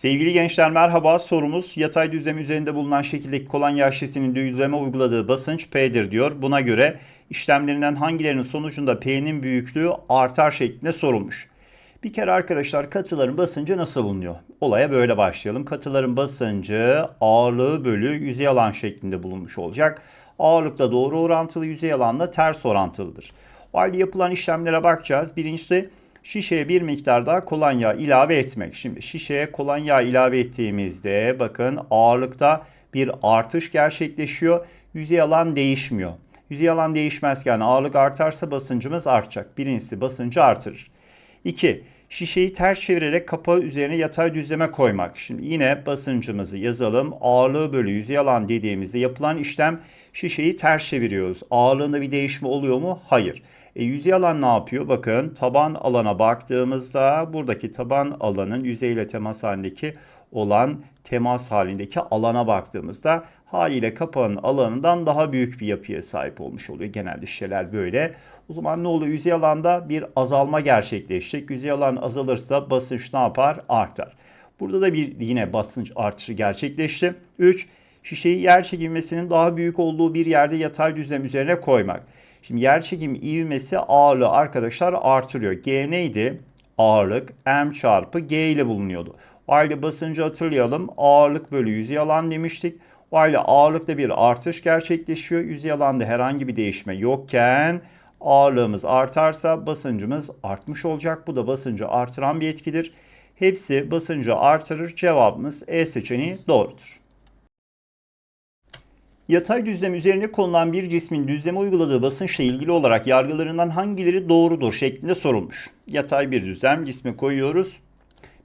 Sevgili gençler merhaba. Sorumuz yatay düzlem üzerinde bulunan şekildeki kolonya şişesinin düzleme uyguladığı basınç P'dir diyor. Buna göre işlemlerinden hangilerinin sonucunda P'nin büyüklüğü artar şeklinde sorulmuş. Bir kere arkadaşlar katıların basıncı nasıl bulunuyor? Olaya böyle başlayalım. Katıların basıncı ağırlığı bölü yüzey alan şeklinde bulunmuş olacak. Ağırlıkla doğru orantılı, yüzey alanla ters orantılıdır. O halde yapılan işlemlere bakacağız. Birincisi şişeye bir miktar daha kolonya ilave etmek. Şimdi şişeye kolonya ilave ettiğimizde bakın ağırlıkta bir artış gerçekleşiyor. Yüzey alan değişmiyor. Yüzey alan değişmezken ağırlık artarsa basıncımız artacak. Birincisi basıncı artırır. 2. Şişeyi ters çevirerek kapağı üzerine yatay düzleme koymak. Şimdi yine basıncımızı yazalım. Ağırlığı bölü yüzey alan dediğimizde yapılan işlem şişeyi ters çeviriyoruz. Ağırlığında bir değişme oluyor mu? Hayır. E, yüzey alan ne yapıyor? Bakın taban alana baktığımızda buradaki taban alanın yüzeyle temas halindeki olan temas halindeki alana baktığımızda haliyle kapağın alanından daha büyük bir yapıya sahip olmuş oluyor. Genelde şişeler böyle. O zaman ne oluyor? Yüzey alanda bir azalma gerçekleşecek. Yüzey alan azalırsa basınç ne yapar? Artar. Burada da bir yine basınç artışı gerçekleşti. 3. Şişeyi yer çekilmesinin daha büyük olduğu bir yerde yatay düzlem üzerine koymak. Şimdi yer çekim ivmesi ağırlığı arkadaşlar artırıyor. G neydi? Ağırlık M çarpı G ile bulunuyordu. O halde basıncı hatırlayalım. Ağırlık bölü yüzey alan demiştik. O halde ağırlıkta bir artış gerçekleşiyor. Yüzey alanda herhangi bir değişme yokken ağırlığımız artarsa basıncımız artmış olacak. Bu da basıncı artıran bir etkidir. Hepsi basıncı artırır. Cevabımız E seçeneği doğrudur. Yatay düzlem üzerine konulan bir cismin düzleme uyguladığı basınçla ilgili olarak yargılarından hangileri doğrudur şeklinde sorulmuş. Yatay bir düzlem cismi koyuyoruz.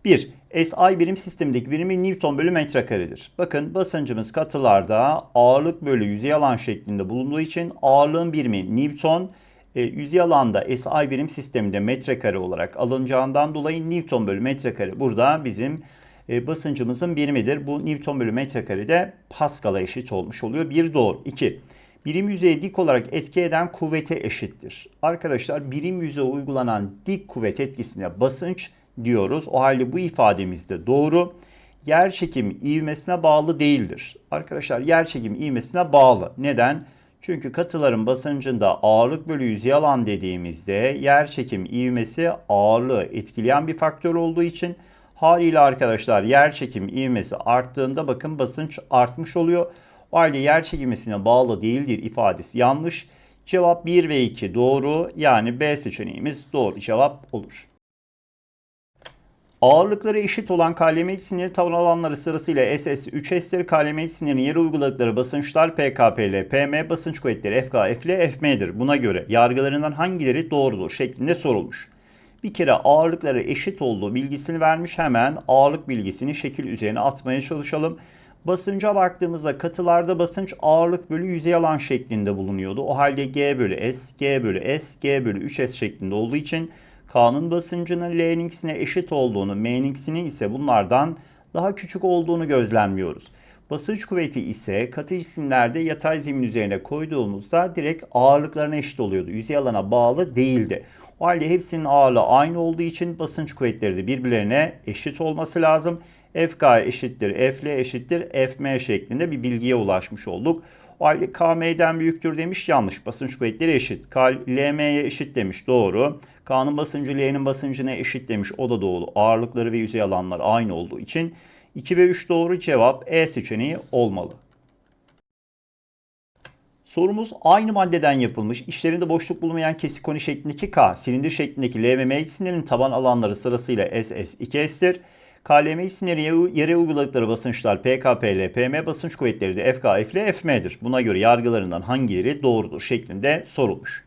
1. SI birim sistemindeki birimi Newton bölü metrekaredir. Bakın basıncımız katılarda ağırlık bölü yüzey alan şeklinde bulunduğu için ağırlığın birimi Newton, e, yüzey alanda SI birim sisteminde metrekare olarak alınacağından dolayı Newton bölü metrekare burada bizim e, basıncımızın birimidir. Bu Newton bölü metrekare de Pascal'a eşit olmuş oluyor. Bir doğru. 2. Birim yüzeye dik olarak etki eden kuvvete eşittir. Arkadaşlar birim yüzeye uygulanan dik kuvvet etkisine basınç diyoruz. O halde bu ifademiz de doğru. Yer çekim ivmesine bağlı değildir. Arkadaşlar yer çekim ivmesine bağlı. Neden? Çünkü katıların basıncında ağırlık bölü yüzey alan dediğimizde yer çekim ivmesi ağırlığı etkileyen bir faktör olduğu için haliyle arkadaşlar yer çekim ivmesi arttığında bakın basınç artmış oluyor. O halde yer çekimesine bağlı değildir ifadesi yanlış. Cevap 1 ve 2 doğru yani B seçeneğimiz doğru cevap olur. Ağırlıkları eşit olan KLM sinir tavan alanları sırasıyla SS, 3S'leri KLM sinirin yere uyguladıkları basınçlar PKPL, PM basınç kuvvetleri FK, FL, FM'dir. Buna göre yargılarından hangileri doğrudur şeklinde sorulmuş. Bir kere ağırlıkları eşit olduğu bilgisini vermiş hemen ağırlık bilgisini şekil üzerine atmaya çalışalım. Basınca baktığımızda katılarda basınç ağırlık bölü yüzey alan şeklinde bulunuyordu. O halde G bölü S, G bölü S, G bölü 3S şeklinde olduğu için K'nın basıncının L'ninkisine eşit olduğunu, M'ninkisinin ise bunlardan daha küçük olduğunu gözlemliyoruz. Basınç kuvveti ise katı cisimlerde yatay zemin üzerine koyduğumuzda direkt ağırlıklarına eşit oluyordu. Yüzey alana bağlı değildi. O halde hepsinin ağırlığı aynı olduğu için basınç kuvvetleri de birbirlerine eşit olması lazım. FK eşittir, FL eşittir, FM şeklinde bir bilgiye ulaşmış olduk. O halde KM'den büyüktür demiş yanlış. Basınç kuvvetleri eşit. K LM'ye eşit demiş doğru. K'nın basıncı L'nin basıncına eşit demiş o da doğru. Ağırlıkları ve yüzey alanları aynı olduğu için 2 ve 3 doğru cevap E seçeneği olmalı. Sorumuz aynı maddeden yapılmış, işlerinde boşluk bulunmayan kesik koni şeklindeki K, silindir şeklindeki L ve M cisimlerin taban alanları sırasıyla SS 2S'tir. KLM isimleri yere uyguladıkları basınçlar PKPL, PM basınç kuvvetleri de FK, FL, FM'dir. Buna göre yargılarından hangileri doğrudur şeklinde sorulmuş.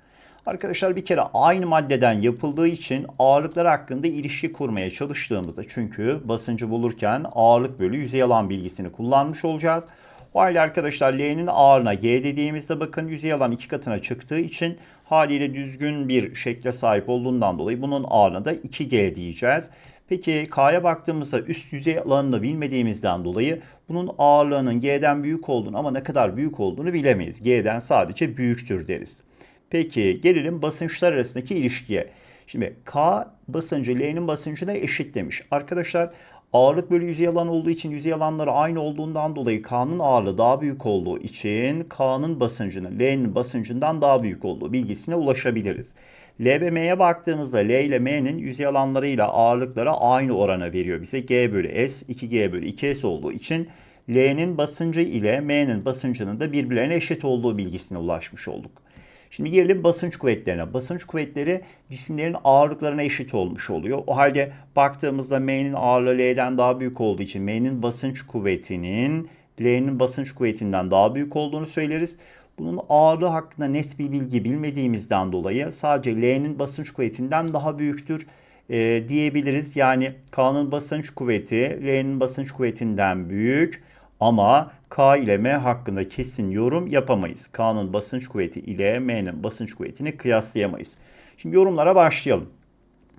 Arkadaşlar bir kere aynı maddeden yapıldığı için ağırlıklar hakkında ilişki kurmaya çalıştığımızda çünkü basıncı bulurken ağırlık bölü yüzey alan bilgisini kullanmış olacağız. Halde arkadaşlar L'nin ağırına G dediğimizde bakın yüzey alan iki katına çıktığı için haliyle düzgün bir şekle sahip olduğundan dolayı bunun ağırına da 2G diyeceğiz. Peki K'ya baktığımızda üst yüzey alanını bilmediğimizden dolayı bunun ağırlığının G'den büyük olduğunu ama ne kadar büyük olduğunu bilemeyiz. G'den sadece büyüktür deriz. Peki gelelim basınçlar arasındaki ilişkiye. Şimdi K basıncı L'nin basıncına eşit demiş. Arkadaşlar Ağırlık bölü yüzey alan olduğu için yüzey alanları aynı olduğundan dolayı K'nın ağırlığı daha büyük olduğu için K'nın basıncının L'nin basıncından daha büyük olduğu bilgisine ulaşabiliriz. L ve M'ye baktığımızda L ile M'nin yüzey alanlarıyla ağırlıkları aynı orana veriyor bize. G bölü S 2G bölü 2S olduğu için L'nin basıncı ile M'nin basıncının da birbirlerine eşit olduğu bilgisine ulaşmış olduk. Şimdi gelelim basınç kuvvetlerine. Basınç kuvvetleri cisimlerin ağırlıklarına eşit olmuş oluyor. O halde baktığımızda M'nin ağırlığı L'den daha büyük olduğu için M'nin basınç kuvvetinin L'nin basınç kuvvetinden daha büyük olduğunu söyleriz. Bunun ağırlığı hakkında net bir bilgi bilmediğimizden dolayı sadece L'nin basınç kuvvetinden daha büyüktür e, diyebiliriz. Yani K'nın basınç kuvveti L'nin basınç kuvvetinden büyük ama K ile M hakkında kesin yorum yapamayız. K'nın basınç kuvveti ile M'nin basınç kuvvetini kıyaslayamayız. Şimdi yorumlara başlayalım.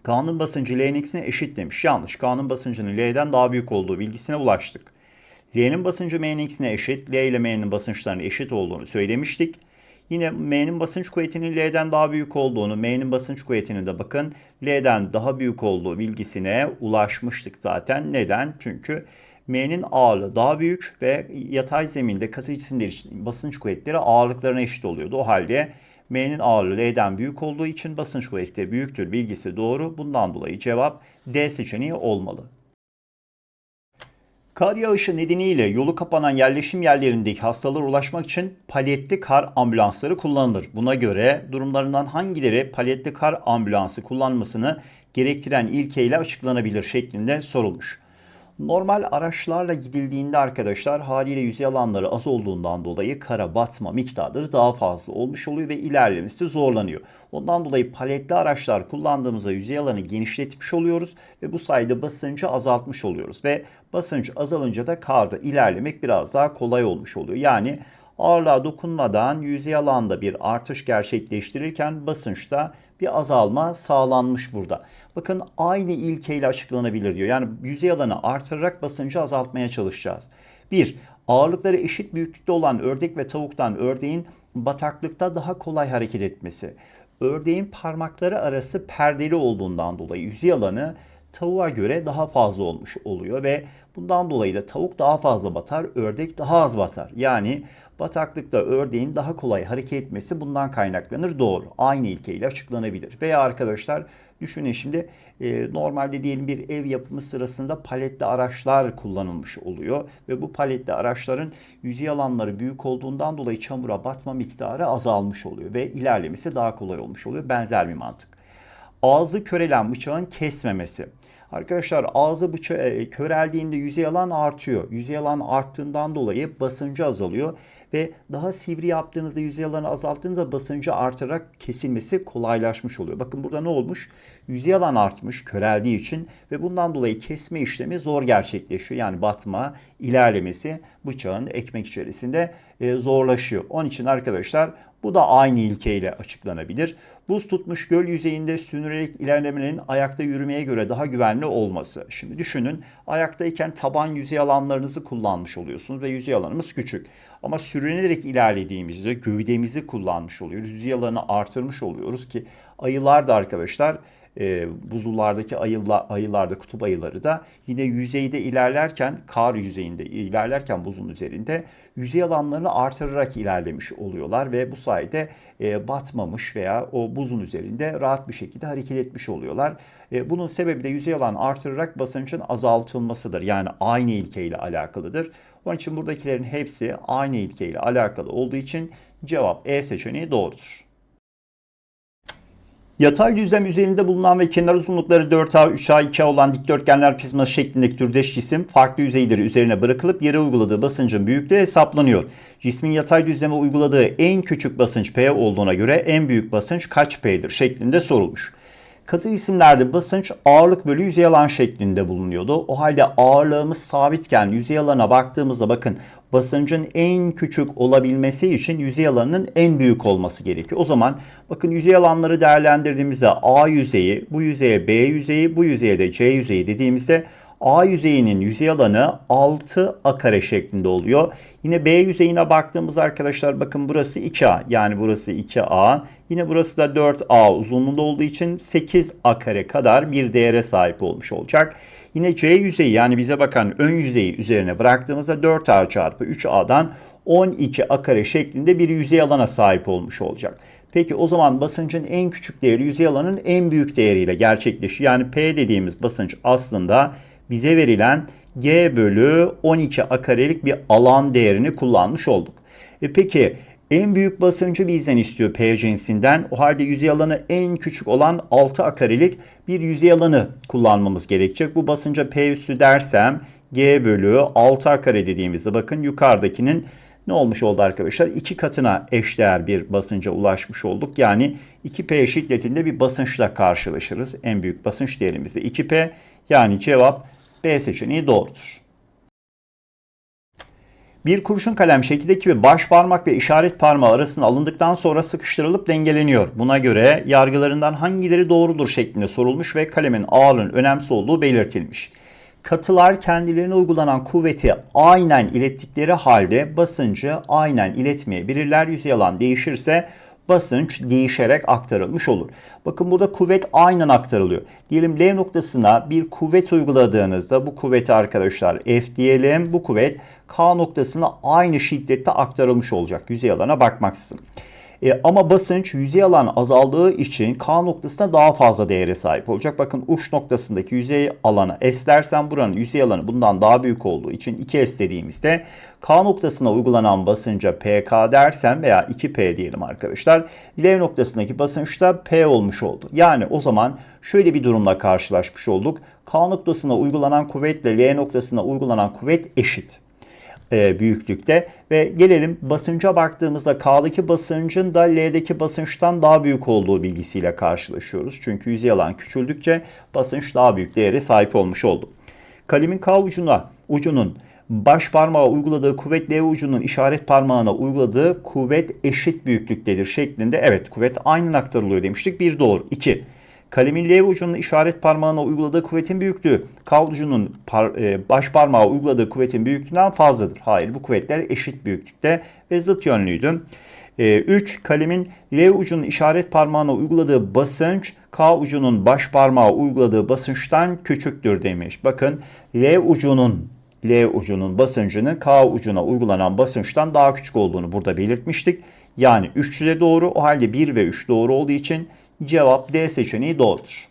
K'nın basıncı L'nin ikisine eşit demiş. Yanlış. K'nın basıncının L'den daha büyük olduğu bilgisine ulaştık. L'nin basıncı M'nin ikisine eşit. L ile M'nin basınçlarının eşit olduğunu söylemiştik. Yine M'nin basınç kuvvetinin L'den daha büyük olduğunu, M'nin basınç kuvvetinin de bakın L'den daha büyük olduğu bilgisine ulaşmıştık zaten. Neden? Çünkü M'nin ağırlığı daha büyük ve yatay zeminde katı cisimler için basınç kuvvetleri ağırlıklarına eşit oluyordu. O halde M'nin ağırlığı L'den büyük olduğu için basınç kuvveti büyüktür bilgisi doğru. Bundan dolayı cevap D seçeneği olmalı. Kar yağışı nedeniyle yolu kapanan yerleşim yerlerindeki hastalara ulaşmak için paletli kar ambulansları kullanılır. Buna göre durumlarından hangileri paletli kar ambulansı kullanmasını gerektiren ilkeyle açıklanabilir şeklinde sorulmuş. Normal araçlarla gidildiğinde arkadaşlar haliyle yüzey alanları az olduğundan dolayı kara batma miktarları daha fazla olmuş oluyor ve ilerlemesi zorlanıyor. Ondan dolayı paletli araçlar kullandığımızda yüzey alanı genişletmiş oluyoruz ve bu sayede basıncı azaltmış oluyoruz ve basınç azalınca da karda ilerlemek biraz daha kolay olmuş oluyor. Yani ağırlığa dokunmadan yüzey alanda bir artış gerçekleştirirken basınçta bir azalma sağlanmış burada. Bakın aynı ilkeyle açıklanabilir diyor. Yani yüzey alanı artırarak basıncı azaltmaya çalışacağız. 1. Ağırlıkları eşit büyüklükte olan ördek ve tavuktan ördeğin bataklıkta daha kolay hareket etmesi. Ördeğin parmakları arası perdeli olduğundan dolayı yüzey alanı tavuğa göre daha fazla olmuş oluyor ve bundan dolayı da tavuk daha fazla batar, ördek daha az batar. Yani bataklıkta ördeğin daha kolay hareket etmesi bundan kaynaklanır. Doğru. Aynı ilkeyle açıklanabilir. Veya arkadaşlar düşünün şimdi e, normalde diyelim bir ev yapımı sırasında paletli araçlar kullanılmış oluyor ve bu paletli araçların yüzey alanları büyük olduğundan dolayı çamura batma miktarı azalmış oluyor ve ilerlemesi daha kolay olmuş oluyor. Benzer bir mantık. Ağzı körelen bıçağın kesmemesi. Arkadaşlar ağzı bıçağı e, köreldiğinde yüzey alan artıyor. Yüzey alan arttığından dolayı basıncı azalıyor ve daha sivri yaptığınızda yüzey alanı azalttığınızda basıncı artarak kesilmesi kolaylaşmış oluyor. Bakın burada ne olmuş? Yüzey alan artmış köreldiği için ve bundan dolayı kesme işlemi zor gerçekleşiyor. Yani batma, ilerlemesi bıçağın ekmek içerisinde e, zorlaşıyor. Onun için arkadaşlar bu da aynı ilkeyle açıklanabilir. Buz tutmuş göl yüzeyinde sürünerek ilerlemenin ayakta yürümeye göre daha güvenli olması. Şimdi düşünün ayaktayken taban yüzey alanlarınızı kullanmış oluyorsunuz ve yüzey alanımız küçük. Ama sürünerek ilerlediğimizde gövdemizi kullanmış oluyoruz. Yüzey alanı artırmış oluyoruz ki ayılar da arkadaşlar e, buzullardaki ayıla, ayılarda kutup ayıları da yine yüzeyde ilerlerken kar yüzeyinde ilerlerken buzun üzerinde yüzey alanlarını artırarak ilerlemiş oluyorlar ve bu sayede e, batmamış veya o buzun üzerinde rahat bir şekilde hareket etmiş oluyorlar. E, bunun sebebi de yüzey alanı artırarak basıncın azaltılmasıdır. Yani aynı ilkeyle alakalıdır. Onun için buradakilerin hepsi aynı ilkeyle alakalı olduğu için cevap E seçeneği doğrudur. Yatay düzlem üzerinde bulunan ve kenar uzunlukları 4A, 3A, 2A olan dikdörtgenler prizması şeklindeki türdeş cisim farklı yüzeyleri üzerine bırakılıp yere uyguladığı basıncın büyüklüğü hesaplanıyor. Cismin yatay düzleme uyguladığı en küçük basınç P olduğuna göre en büyük basınç kaç P'dir şeklinde sorulmuş. Katı isimlerde basınç ağırlık bölü yüzey alan şeklinde bulunuyordu. O halde ağırlığımız sabitken yüzey alana baktığımızda bakın basıncın en küçük olabilmesi için yüzey alanının en büyük olması gerekiyor. O zaman bakın yüzey alanları değerlendirdiğimizde A yüzeyi, bu yüzeye B yüzeyi, bu yüzeye de C yüzeyi dediğimizde A yüzeyinin yüzey alanı 6A kare şeklinde oluyor. Yine B yüzeyine baktığımız arkadaşlar bakın burası 2A yani burası 2A. Yine burası da 4A uzunluğunda olduğu için 8A kare kadar bir değere sahip olmuş olacak. Yine C yüzeyi yani bize bakan ön yüzeyi üzerine bıraktığımızda 4A çarpı 3A'dan 12A kare şeklinde bir yüzey alana sahip olmuş olacak. Peki o zaman basıncın en küçük değeri yüzey alanın en büyük değeriyle gerçekleşiyor. Yani P dediğimiz basınç aslında bize verilen G bölü 12A karelik bir alan değerini kullanmış olduk. E peki en büyük basıncı bizden istiyor P cinsinden. O halde yüzey alanı en küçük olan 6A karelik bir yüzey alanı kullanmamız gerekecek. Bu basınca P üssü dersem G bölü 6A kare dediğimizde bakın yukarıdakinin ne olmuş oldu arkadaşlar? İki katına eşdeğer bir basınca ulaşmış olduk. Yani 2P şiddetinde bir basınçla karşılaşırız. En büyük basınç değerimizde 2P. Yani cevap B seçeneği doğrudur. Bir kurşun kalem şekildeki bir baş parmak ve işaret parmağı arasında alındıktan sonra sıkıştırılıp dengeleniyor. Buna göre yargılarından hangileri doğrudur şeklinde sorulmuş ve kalemin ağırlığının önemsiz olduğu belirtilmiş. Katılar kendilerine uygulanan kuvveti aynen ilettikleri halde basıncı aynen iletmeyebilirler. Yüzey alan değişirse basınç değişerek aktarılmış olur. Bakın burada kuvvet aynen aktarılıyor. Diyelim L noktasına bir kuvvet uyguladığınızda bu kuvveti arkadaşlar F diyelim. Bu kuvvet K noktasına aynı şiddette aktarılmış olacak yüzey alana bakmaksızın. E, ama basınç yüzey alan azaldığı için K noktasına daha fazla değere sahip olacak. Bakın uç noktasındaki yüzey alanı S dersem buranın yüzey alanı bundan daha büyük olduğu için 2S dediğimizde K noktasına uygulanan basınca PK dersem veya 2P diyelim arkadaşlar. L noktasındaki basınç da P olmuş oldu. Yani o zaman şöyle bir durumla karşılaşmış olduk. K noktasına uygulanan kuvvetle L noktasına uygulanan kuvvet eşit e, büyüklükte ve gelelim basınca baktığımızda K'daki basıncın da L'deki basınçtan daha büyük olduğu bilgisiyle karşılaşıyoruz. Çünkü yüzey alan küçüldükçe basınç daha büyük değere sahip olmuş oldu. Kalemin K ucuna ucunun baş parmağa uyguladığı kuvvet L ucunun işaret parmağına uyguladığı kuvvet eşit büyüklüktedir şeklinde. Evet kuvvet aynen aktarılıyor demiştik. Bir doğru. İki. Kalemin L ucunun işaret parmağına uyguladığı kuvvetin büyüklüğü K ucunun par, e, baş parmağa uyguladığı kuvvetin büyüklüğünden fazladır. Hayır bu kuvvetler eşit büyüklükte ve zıt yönlüydü. 3. E, kalemin L ucunun işaret parmağına uyguladığı basınç K ucunun baş parmağa uyguladığı basınçtan küçüktür demiş. Bakın L ucunun L ucunun basıncının K ucuna uygulanan basınçtan daha küçük olduğunu burada belirtmiştik. Yani 3 de doğru. O halde 1 ve 3 doğru olduğu için Cevap D seçeneği doğrudur.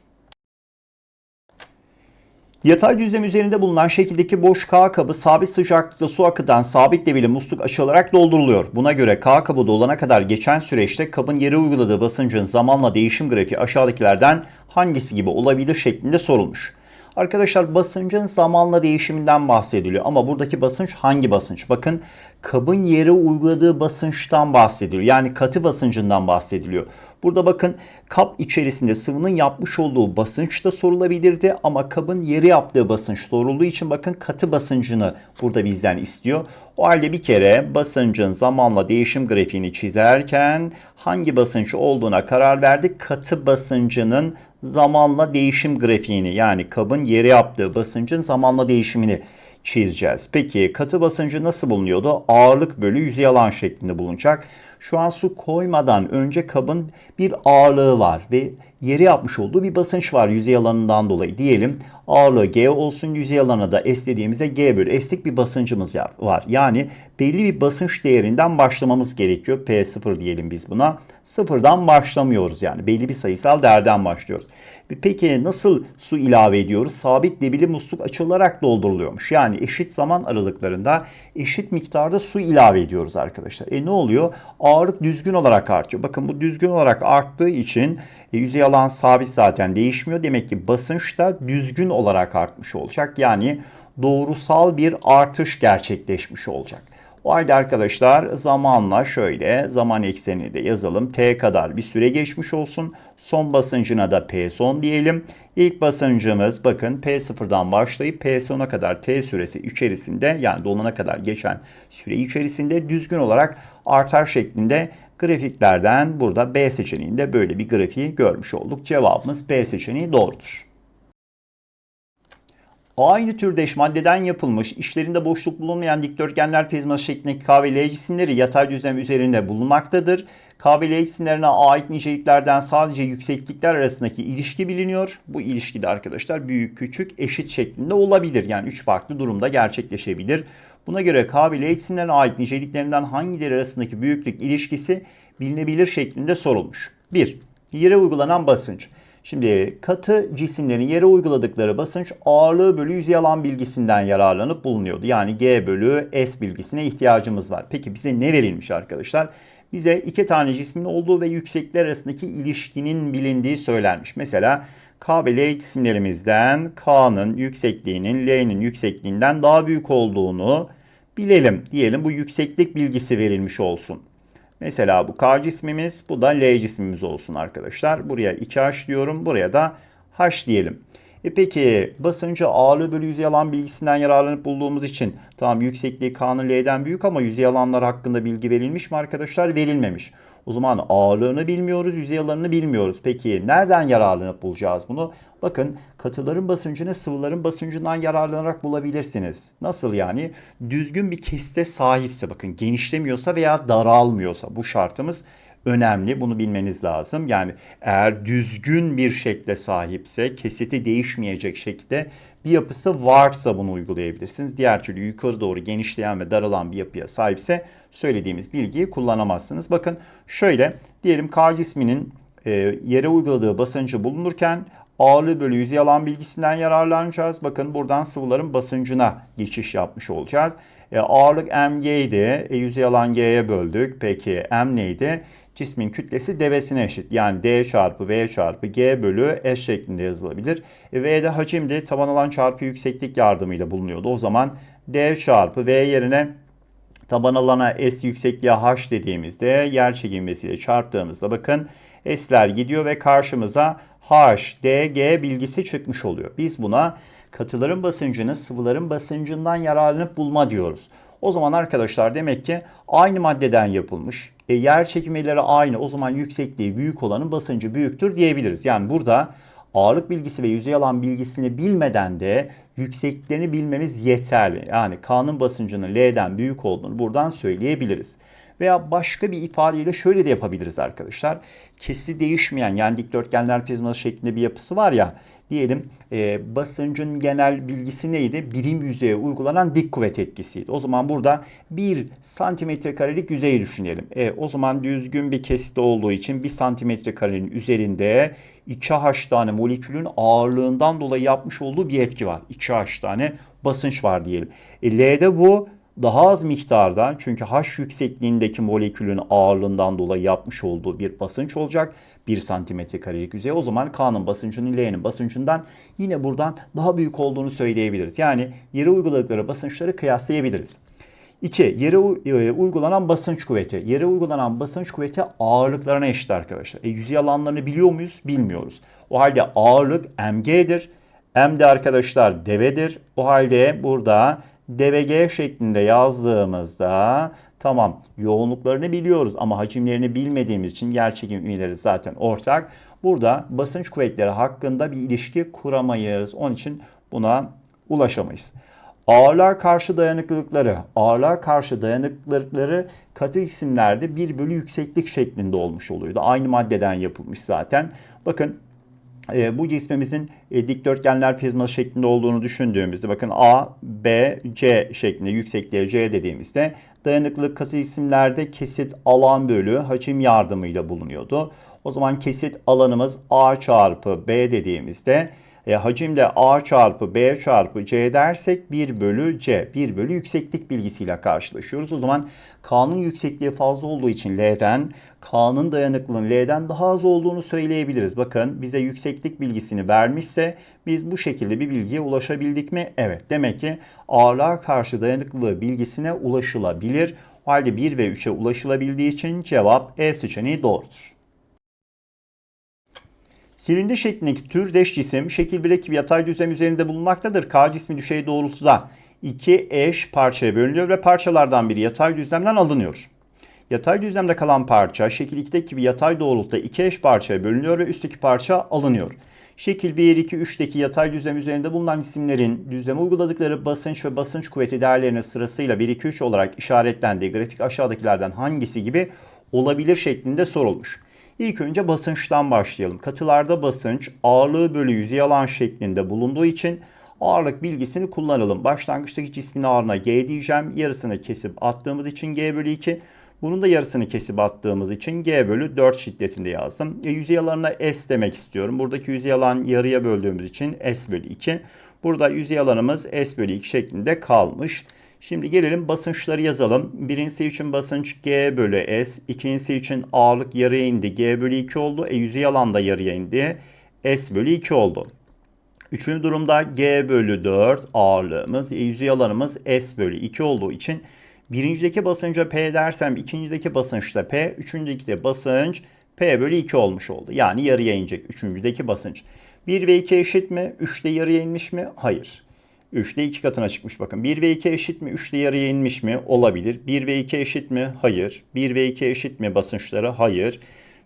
Yatay düzlem üzerinde bulunan şekildeki boş K kabı sabit sıcaklıkta su akıtan sabit debili musluk açılarak dolduruluyor. Buna göre K kabı dolana kadar geçen süreçte kabın yere uyguladığı basıncın zamanla değişim grafiği aşağıdakilerden hangisi gibi olabilir şeklinde sorulmuş. Arkadaşlar basıncın zamanla değişiminden bahsediliyor ama buradaki basınç hangi basınç? Bakın kabın yere uyguladığı basınçtan bahsediliyor. Yani katı basıncından bahsediliyor. Burada bakın kap içerisinde sıvının yapmış olduğu basınç da sorulabilirdi ama kabın yeri yaptığı basınç sorulduğu için bakın katı basıncını burada bizden istiyor. O halde bir kere basıncın zamanla değişim grafiğini çizerken hangi basınç olduğuna karar verdik. Katı basıncının zamanla değişim grafiğini yani kabın yeri yaptığı basıncın zamanla değişimini çizeceğiz. Peki katı basıncı nasıl bulunuyordu? Ağırlık bölü yüzey alan şeklinde bulunacak. Şu an su koymadan önce kabın bir ağırlığı var ve yeri yapmış olduğu bir basınç var yüzey alanından dolayı. Diyelim ağırlığı G olsun yüzey alanı da S dediğimizde G bölü S'lik bir basıncımız var. Yani belli bir basınç değerinden başlamamız gerekiyor. P0 diyelim biz buna. Sıfırdan başlamıyoruz yani belli bir sayısal değerden başlıyoruz. Peki nasıl su ilave ediyoruz? Sabit debili musluk açılarak dolduruluyormuş. Yani eşit zaman aralıklarında eşit miktarda su ilave ediyoruz arkadaşlar. E ne oluyor? Ağırlık düzgün olarak artıyor. Bakın bu düzgün olarak arttığı için e, yüzey alan sabit zaten değişmiyor. Demek ki basınç da düzgün olarak artmış olacak. Yani doğrusal bir artış gerçekleşmiş olacak. O halde arkadaşlar zamanla şöyle zaman eksenini de yazalım. T kadar bir süre geçmiş olsun. Son basıncına da P son diyelim. İlk basıncımız bakın P0'dan başlayıp P sona kadar T süresi içerisinde yani dolana kadar geçen süre içerisinde düzgün olarak artar şeklinde grafiklerden burada B seçeneğinde böyle bir grafiği görmüş olduk. Cevabımız B seçeneği doğrudur. Aynı türdeş maddeden yapılmış, işlerinde boşluk bulunmayan dikdörtgenler prizması şeklindeki K ve L cisimleri yatay düzlem üzerinde bulunmaktadır. K ve L cisimlerine ait niceliklerden sadece yükseklikler arasındaki ilişki biliniyor. Bu ilişki de arkadaşlar büyük küçük eşit şeklinde olabilir. Yani üç farklı durumda gerçekleşebilir. Buna göre K ve L cisimlerine ait niceliklerinden hangileri arasındaki büyüklük ilişkisi bilinebilir şeklinde sorulmuş. 1. Yere uygulanan basınç. Şimdi katı cisimlerin yere uyguladıkları basınç ağırlığı bölü yüzey alan bilgisinden yararlanıp bulunuyordu. Yani G bölü S bilgisine ihtiyacımız var. Peki bize ne verilmiş arkadaşlar? Bize iki tane cismin olduğu ve yükseklikler arasındaki ilişkinin bilindiği söylenmiş. Mesela K ve L cisimlerimizden K'nın yüksekliğinin L'nin yüksekliğinden daha büyük olduğunu bilelim. Diyelim bu yükseklik bilgisi verilmiş olsun. Mesela bu K cismimiz, bu da L cismimiz olsun arkadaşlar. Buraya 2H diyorum, buraya da H diyelim. E peki basıncı ağırlığı bölü yüzey alan bilgisinden yararlanıp bulduğumuz için tamam yüksekliği K'nın L'den büyük ama yüzey alanlar hakkında bilgi verilmiş mi arkadaşlar? Verilmemiş. O zaman ağırlığını bilmiyoruz, yüzey alanını bilmiyoruz. Peki nereden yararlanıp bulacağız bunu? Bakın katıların basıncını sıvıların basıncından yararlanarak bulabilirsiniz. Nasıl yani? Düzgün bir kesite sahipse bakın genişlemiyorsa veya daralmıyorsa bu şartımız önemli. Bunu bilmeniz lazım. Yani eğer düzgün bir şekle sahipse, kesiti değişmeyecek şekilde bir yapısı varsa bunu uygulayabilirsiniz. Diğer türlü yukarı doğru genişleyen ve daralan bir yapıya sahipse söylediğimiz bilgiyi kullanamazsınız. Bakın şöyle diyelim K cisminin e, yere uyguladığı basıncı bulunurken ağırlığı bölü yüzey alan bilgisinden yararlanacağız. Bakın buradan sıvıların basıncına geçiş yapmış olacağız. E, ağırlık mg idi. E, yüzey alan g'ye böldük. Peki m neydi? Cismin kütlesi devesine eşit. Yani d çarpı v çarpı g bölü s şeklinde yazılabilir. E, v de hacimdi. Taban alan çarpı yükseklik yardımıyla bulunuyordu. O zaman d çarpı v yerine taban alana s yüksekliğe h dediğimizde yer çekilmesiyle çarptığımızda bakın s'ler gidiyor ve karşımıza h, d, g bilgisi çıkmış oluyor. Biz buna katıların basıncını sıvıların basıncından yararlanıp bulma diyoruz. O zaman arkadaşlar demek ki aynı maddeden yapılmış. E, yer çekimleri aynı. O zaman yüksekliği büyük olanın basıncı büyüktür diyebiliriz. Yani burada ağırlık bilgisi ve yüzey alan bilgisini bilmeden de yüksekliklerini bilmemiz yeterli. Yani K'nın basıncının L'den büyük olduğunu buradan söyleyebiliriz. Veya başka bir ifadeyle şöyle de yapabiliriz arkadaşlar. Kesi değişmeyen yani dikdörtgenler prizması şeklinde bir yapısı var ya. Diyelim e, basıncın genel bilgisi neydi? Birim yüzeye uygulanan dik kuvvet etkisiydi. O zaman burada 1 santimetre karelik yüzeyi düşünelim. E, o zaman düzgün bir kesit olduğu için 1 santimetre karenin üzerinde 2H tane molekülün ağırlığından dolayı yapmış olduğu bir etki var. 2H tane basınç var diyelim. E, L'de bu daha az miktarda çünkü H yüksekliğindeki molekülün ağırlığından dolayı yapmış olduğu bir basınç olacak. 1 santimetre karelik yüzey. O zaman K'nın basıncının L'nin basıncından yine buradan daha büyük olduğunu söyleyebiliriz. Yani yere uyguladıkları basınçları kıyaslayabiliriz. 2. Yere e, uygulanan basınç kuvveti. Yere uygulanan basınç kuvveti ağırlıklarına eşit arkadaşlar. E, yüzey alanlarını biliyor muyuz? Bilmiyoruz. O halde ağırlık mg'dir. M de arkadaşlar devedir. O halde burada DVG şeklinde yazdığımızda tamam yoğunluklarını biliyoruz ama hacimlerini bilmediğimiz için yer çekim üniteleri zaten ortak. Burada basınç kuvvetleri hakkında bir ilişki kuramayız. Onun için buna ulaşamayız. Ağırlığa karşı dayanıklılıkları, ağırlığa karşı dayanıklılıkları katı isimlerde 1 bölü yükseklik şeklinde olmuş oluyordu. Aynı maddeden yapılmış zaten. Bakın bu cismimizin e, dikdörtgenler prizması şeklinde olduğunu düşündüğümüzde bakın A, B, C şeklinde yüksekliğe C dediğimizde dayanıklılık katı isimlerde kesit alan bölü hacim yardımıyla bulunuyordu. O zaman kesit alanımız A çarpı B dediğimizde e, hacimde A çarpı B çarpı C dersek 1 bölü C. 1 bölü yükseklik bilgisiyle karşılaşıyoruz. O zaman K'nın yüksekliği fazla olduğu için L'den K'nın dayanıklılığının L'den daha az olduğunu söyleyebiliriz. Bakın bize yükseklik bilgisini vermişse biz bu şekilde bir bilgiye ulaşabildik mi? Evet. Demek ki ağırlığa karşı dayanıklılığı bilgisine ulaşılabilir. O halde 1 ve 3'e ulaşılabildiği için cevap E seçeneği doğrudur. Silindir şeklindeki türdeş cisim şekil 1 gibi yatay düzlem üzerinde bulunmaktadır. K cismi düşey doğrultuda iki eş parçaya bölünüyor ve parçalardan biri yatay düzlemden alınıyor. Yatay düzlemde kalan parça şekil 2'deki gibi yatay doğrultuda iki eş parçaya bölünüyor ve üstteki parça alınıyor. Şekil 1, 2, 3'teki yatay düzlem üzerinde bulunan isimlerin düzleme uyguladıkları basınç ve basınç kuvveti değerlerine sırasıyla 1, 2, 3 olarak işaretlendiği grafik aşağıdakilerden hangisi gibi olabilir şeklinde sorulmuş. İlk önce basınçtan başlayalım. Katılarda basınç ağırlığı bölü yüzey alan şeklinde bulunduğu için ağırlık bilgisini kullanalım. Başlangıçtaki cismin ağırlığına G diyeceğim. Yarısını kesip attığımız için G bölü 2. Bunun da yarısını kesip attığımız için G bölü 4 şiddetinde yazdım. E, yüzey alanına S demek istiyorum. Buradaki yüzey alan yarıya böldüğümüz için S bölü 2. Burada yüzey alanımız S bölü 2 şeklinde kalmış. Şimdi gelelim basınçları yazalım. Birincisi için basınç G bölü S. İkincisi için ağırlık yarıya indi. G bölü 2 oldu. E yüzey alan da yarıya indi. S bölü 2 oldu. Üçüncü durumda G bölü 4 ağırlığımız, e, yüzey alanımız S bölü 2 olduğu için birincideki basınca P dersem ikincideki basınçta P, üçüncüdeki de basınç P bölü 2 olmuş oldu. Yani yarıya inecek üçüncüdeki basınç. 1 ve 2 eşit mi? 3'te yarıya inmiş mi? Hayır. 3'te 2 katına çıkmış bakın. 1 ve 2 eşit mi? 3'te yarıya inmiş mi? Olabilir. 1 ve 2 eşit mi? Hayır. 1 ve 2 eşit mi basınçları? Hayır.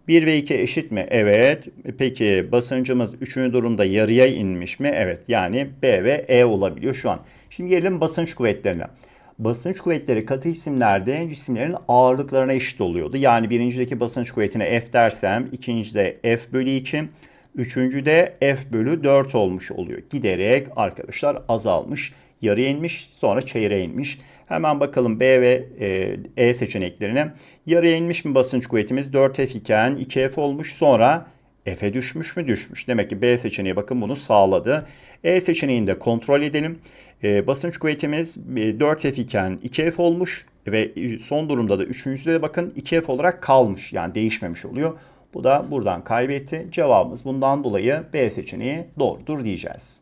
1 ve 2 eşit mi? Evet. Peki basıncımız 3. durumda yarıya inmiş mi? Evet. Yani B ve E olabiliyor şu an. Şimdi gelelim basınç kuvvetlerine. Basınç kuvvetleri katı cisimlerde cisimlerin ağırlıklarına eşit oluyordu. Yani birincideki basınç kuvvetine F dersem ikincide F bölü 2, üçüncüde F bölü 4 olmuş oluyor. Giderek arkadaşlar azalmış, yarıya inmiş sonra çeyreğe inmiş. Hemen bakalım B ve e, E seçeneklerine. Yarıya inmiş mi basınç kuvvetimiz 4F iken 2F olmuş sonra F'e düşmüş mü düşmüş. Demek ki B seçeneği bakın bunu sağladı. E seçeneğini de kontrol edelim. E, basınç kuvvetimiz e, 4F iken 2F olmuş ve son durumda da üçüncüde de bakın 2F olarak kalmış. Yani değişmemiş oluyor. Bu da buradan kaybetti. Cevabımız bundan dolayı B seçeneği doğrudur diyeceğiz.